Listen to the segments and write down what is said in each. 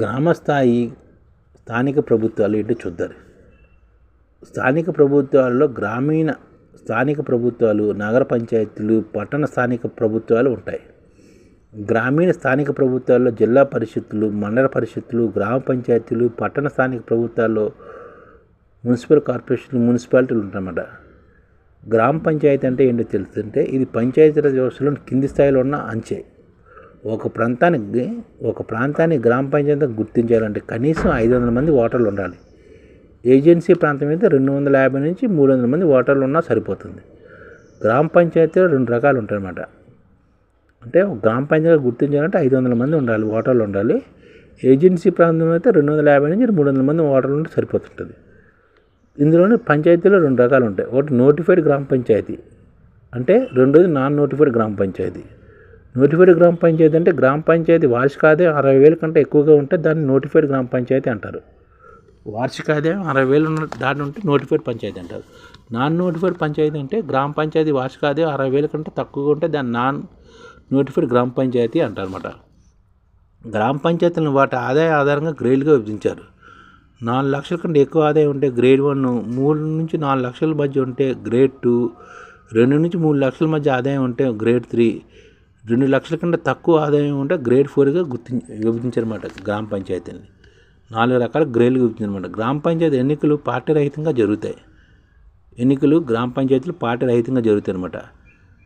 గ్రామస్థాయి స్థానిక ప్రభుత్వాలు ఏంటో చూద్దరు. స్థానిక ప్రభుత్వాల్లో గ్రామీణ స్థానిక ప్రభుత్వాలు నగర పంచాయతీలు పట్టణ స్థానిక ప్రభుత్వాలు ఉంటాయి. గ్రామీణ స్థానిక ప్రభుత్వాల్లో జిల్లా పరిషత్తులు మండల పరిషత్తులు గ్రామ పంచాయతీలు పట్టణ స్థానిక ప్రభుత్వాల్లో మున్సిపల్ కార్పొరేషన్లు మున్సిపాలిటీలు ఉంటాయన్నమాట. గ్రామ పంచాయతీ అంటే ఏంటో తెలుస్తుంటే ఇది పంచాయతీరాజ్ వ్యవస్థలో కింది స్థాయిలో ఉన్న అంచే. ఒక ప్రాంతానికి ఒక ప్రాంతాన్ని గ్రామ పంచాయతీ గుర్తించాలంటే కనీసం ఐదు వందల మంది ఓటర్లు ఉండాలి. ఏజెన్సీ ప్రాంతం అయితే రెండు వందల యాభై నుంచి మూడు వందల మంది ఓటర్లు ఉన్నా సరిపోతుంది. గ్రామ పంచాయతీలో రెండు రకాలు ఉంటాయన్నమాట. అంటే గ్రామ పంచాయతీ గుర్తించాలంటే ఐదు వందల మంది ఉండాలి ఓటర్లు ఉండాలి. ఏజెన్సీ ప్రాంతం అయితే రెండు వందల యాభై నుంచి మూడు వందల మంది ఓటర్లు ఉంటే సరిపోతుంటుంది. ఇందులోనే పంచాయతీలో రెండు రకాలు ఉంటాయి. ఒకటి నోటిఫైడ్ గ్రామ పంచాయతీ అంటే రెండోది నాన్ నోటిఫైడ్ గ్రామ పంచాయతీ. నోటిఫైడ్ గ్రామ పంచాయతీ అంటే గ్రామ పంచాయతీ వార్షిక ఆదాయం అరవై వేల కంటే ఎక్కువగా ఉంటే దాన్ని నోటిఫైడ్ గ్రామ పంచాయతీ అంటారు. వార్షిక ఆదాయం అరవై వేలు దాని ఉంటే నోటిఫైడ్ పంచాయతీ అంటారు. నాన్ నోటిఫైడ్ పంచాయతీ అంటే గ్రామ పంచాయతీ వార్షిక ఆదాయం అరవై వేల కంటే తక్కువగా ఉంటే దాన్ని నాన్ నోటిఫైడ్ గ్రామ పంచాయతీ అంటారన్నమాట. గ్రామ పంచాయతీలను వాటి ఆదాయ ఆధారంగా గ్రేడ్గా విభజించారు. నాలుగు లక్షల కంటే ఎక్కువ ఆదాయం ఉంటే గ్రేడ్ వన్ మూడు నుంచి నాలుగు లక్షల మధ్య ఉంటే గ్రేడ్ టూ రెండు నుంచి మూడు లక్షల మధ్య ఆదాయం ఉంటే గ్రేడ్ త్రీ రెండు లక్షల కంటే తక్కువ ఆదాయం ఉంటే గ్రేడ్ ఫోర్గా గుర్తి విభజించారన్నమాట గ్రామ పంచాయతీని. నాలుగు రకాల గ్రేడ్లు విభజించారన్నమాట గ్రామ పంచాయతీ ఎన్నికలు పార్టీ రహితంగా జరుగుతాయి. ఎన్నికలు గ్రామ పంచాయతీలు పార్టీ రహితంగా జరుగుతాయి అన్నమాట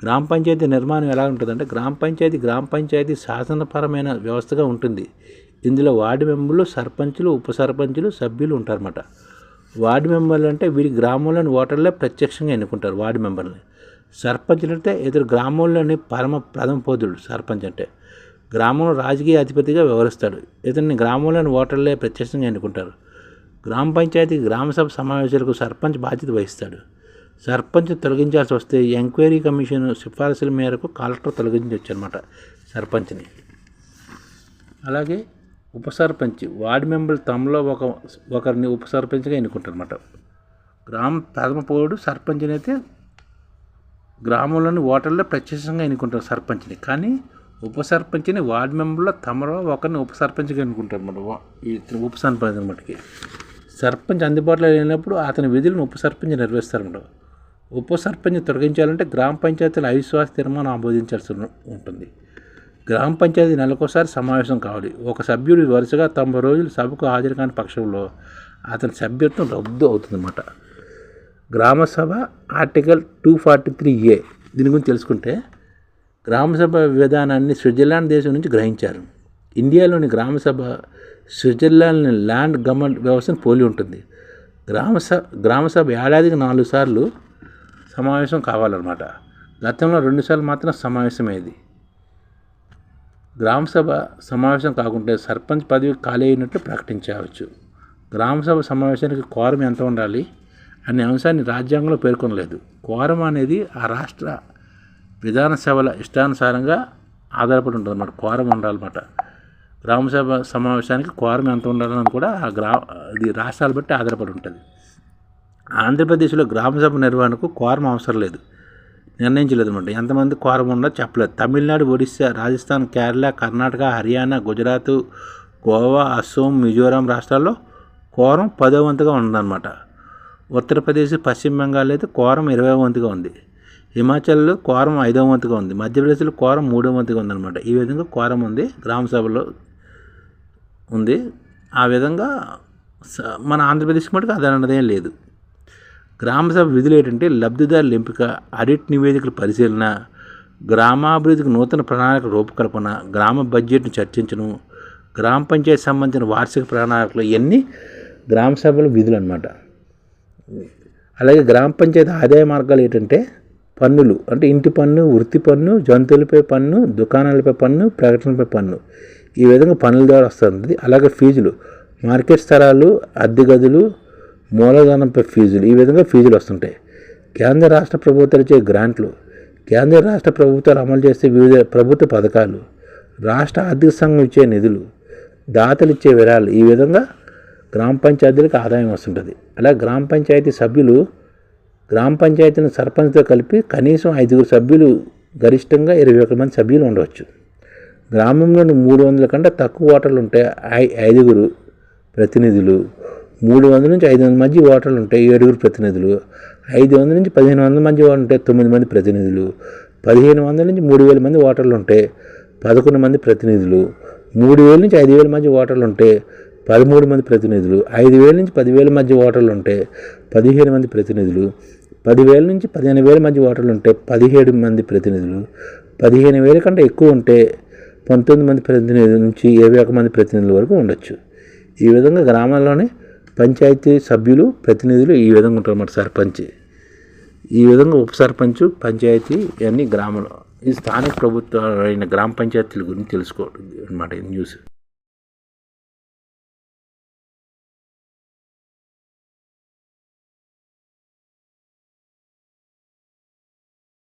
గ్రామ పంచాయతీ నిర్మాణం ఎలా ఉంటుందంటే గ్రామ పంచాయతీ గ్రామ పంచాయతీ శాసనపరమైన వ్యవస్థగా ఉంటుంది. ఇందులో వార్డు మెంబర్లు సర్పంచులు ఉప సర్పంచులు సభ్యులు ఉంటారన్నమాట. వార్డు మెంబర్లు అంటే వీరి గ్రామంలోని ఓటర్లే ప్రత్యక్షంగా ఎన్నుకుంటారు వార్డు మెంబర్ని సర్పంచులు అంటే ఇతర గ్రామంలోని పరమ ప్రథమ పోదుడు సర్పంచ్ అంటే. గ్రామంలో రాజకీయ అధిపతిగా వ్యవహరిస్తాడు. ఇతన్ని గ్రామంలోని ఓటర్లే ప్రత్యక్షంగా ఎన్నుకుంటారు. గ్రామ పంచాయతీ గ్రామసభ సమావేశాలకు సర్పంచ్ బాధ్యత వహిస్తాడు. సర్పంచ్ తొలగించాల్సి వస్తే ఎంక్వైరీ కమిషన్ సిఫార్సుల మేరకు కలెక్టర్ తొలగించవచ్చు అనమాట సర్పంచ్ని. అలాగే ఉప సర్పంచ్ వార్డు మెంబర్లు తమలో ఒక ఒకరిని ఉప సర్పంచ్గా ఎన్నుకుంటారు అనమాట గ్రామ ప్రథమ పౌరుడు సర్పంచ్ని అయితే గ్రామంలోని ఓటర్లే ప్రత్యక్షంగా ఎన్నుకుంటారు సర్పంచ్ని. కానీ ఉప సర్పంచ్ని వార్డు మెంబర్లో తమరో ఒకరిని ఉప సర్పంచ్గా ఎన్నుకుంటారు అనమాట ఉప సర్పంచ్ అనమాటకి సర్పంచ్ అందుబాటులో లేనప్పుడు అతని విధులను ఉప సర్పంచ్ నిర్వహిస్తారన్నమాట ఉప సర్పంచ్ తొలగించాలంటే గ్రామ పంచాయతీల అవిశ్వాస తీర్మానం ఆమోదించాల్సి ఉంటుంది. గ్రామ పంచాయతీ నెలకోసారి సమావేశం కావాలి. ఒక సభ్యుడు వరుసగా తొంభై రోజులు సభకు హాజరు కాని పక్షంలో అతని సభ్యత్వం రద్దు అవుతుందన్నమాట. Gram sabha article two forty three A. దీని గురించి తెలుసుకుంటే గ్రామసభ విధానాన్ని స్విట్జర్లాండ్ దేశం నుంచి గ్రహించారు. ఇండియాలోని గ్రామసభ స్విట్జర్లాండ్ ల్యాండ్ గవర్నమెంట్ వ్యవస్థను పోలి ఉంటుంది. గ్రామసభ గ్రామసభ ఏడాదికి నాలుగు సార్లు సమావేశం కావాలన్నమాట. గతంలో రెండుసార్లు మాత్రం సమావేశమయ్యేది గ్రామసభ సమావేశం కాకుంటే సర్పంచ్ పదవి ఖాళీ అయినట్టు ప్రకటించవచ్చు. గ్రామసభ సమావేశానికి కోరం ఎంత ఉండాలి? అనే అంశాన్ని రాజ్యాంగంలో పేర్కొనలేదు. కోరం అనేది ఆ రాష్ట్ర విధాన సభల ఇష్టానుసారంగా ఆధారపడి ఉంటుంది అన్నమాట. కోరం ఉండాలన్నమాట. గ్రామసభ సమావేశానికి కోరం ఎంత ఉండాలని కూడా ఆ గ్రా ఇది రాష్ట్రాలు బట్టి ఆధారపడి ఉంటుంది. ఆంధ్రప్రదేశ్లో గ్రామసభ నిర్వహణకు కోరం అవసరం లేదు. నిర్ణయించలేదు అనమాట ఎంతమంది కోరం ఉందో చెప్పలేదు. తమిళనాడు ఒడిస్సా రాజస్థాన్ కేరళ కర్ణాటక హర్యానా గుజరాత్ గోవా అస్సోం మిజోరాం రాష్ట్రాల్లో కోరం పదో వంతుగా ఉందన్నమాట. ఉత్తరప్రదేశ్ పశ్చిమ బెంగాల్ అయితే కోరం ఇరవై వంతుగా ఉంది. హిమాచల్లో కోరం ఐదవ వంతుగా ఉంది. మధ్యప్రదేశ్లో కోరం మూడవ వంతుగా ఉందన్నమాట. ఈ విధంగా కోరం ఉంది. గ్రామ సభలో ఉంది. ఆ విధంగా మన ఆంధ్రప్రదేశ్ మటుకు అదనదేం లేదు. గ్రామసభ విధులు ఏంటంటే లబ్ధిదారుల ఎంపిక ఆడిట్ నివేదికల పరిశీలన గ్రామాభివృద్ధికి నూతన ప్రణాళిక రూపకల్పన గ్రామ బడ్జెట్ను చర్చించడం గ్రామ పంచాయతీ సంబంధించిన వార్షిక ప్రణాళికలు ఇవన్నీ గ్రామ సభల విధులు అనమాట అలాగే గ్రామ పంచాయతీ ఆదాయ మార్గాలు ఏంటంటే పన్నులు అంటే ఇంటి పన్ను వృత్తి పన్ను జంతువులపై పన్ను దుకాణాలపై పన్ను ప్రకటనలపై పన్ను. ఈ విధంగా పన్నుల ద్వారా వస్తుంది అలాగే ఫీజులు మార్కెట్ స్థలాలు అద్దె గదులు మూలధనంపై ఫీజులు ఈ విధంగా ఫీజులు వస్తుంటాయి. కేంద్ర రాష్ట్ర ప్రభుత్వాలు ఇచ్చే గ్రాంట్లు కేంద్ర రాష్ట్ర ప్రభుత్వాలు అమలు చేసే వివిధ ప్రభుత్వ పథకాలు రాష్ట్ర ఆర్థిక సంఘం ఇచ్చే నిధులు దాతలు ఇచ్చే విరాళాలు ఈ విధంగా గ్రామ పంచాయతీలకు ఆదాయం వస్తుంటుంది. అలా గ్రామ పంచాయతీ సభ్యులు గ్రామ పంచాయతీని సర్పంచ్తో కలిపి కనీసం ఐదుగురు సభ్యులు గరిష్టంగా ఇరవై ఒక మంది సభ్యులు ఉండవచ్చు. గ్రామంలోని మూడు వందల కంటే తక్కువ ఓటర్లు ఉంటే ఐ- ఐదుగురు ప్రతినిధులు మూడు వందల నుంచి ఐదు వందల మంది ఓటర్లు ఉంటే ఏడుగురు ప్రతినిధులు ఐదు వందల నుంచి పదిహేను వందల మంది ఓటర్లు ఉంటే తొమ్మిది మంది ప్రతినిధులు పదిహేను వందల నుంచి మూడు వేల మంది ఓటర్లు ఉంటే పదకొండు మంది ప్రతినిధులు మూడు వేల నుంచి ఐదు వేల మంది ఓటర్లు ఉంటే పదమూడు మంది ప్రతినిధులు ఐదు వేల నుంచి పదివేల మధ్య ఓటర్లు ఉంటే పదిహేను మంది ప్రతినిధులు పదివేల నుంచి పదిహేను వేల మధ్య ఓటర్లు ఉంటే పదిహేడు మంది ప్రతినిధులు పదిహేను వేల కంటే ఎక్కువ ఉంటే పంతొమ్మిది మంది ప్రతినిధుల నుంచి ఇరవై ఒక మంది ప్రతినిధుల వరకు ఉండొచ్చు. ఈ విధంగా గ్రామాల్లోనే పంచాయతీ సభ్యులు ప్రతినిధులు ఈ విధంగా ఉంటారు అన్నమాట సర్పంచ్. ఈ విధంగా ఉప సర్పంచ్ పంచాయతీ ఇవన్నీ గ్రామంలో ఈ స్థానిక ప్రభుత్వాలైన గ్రామ పంచాయతీల గురించి తెలుసుకోవడం అనమాట న్యూస్.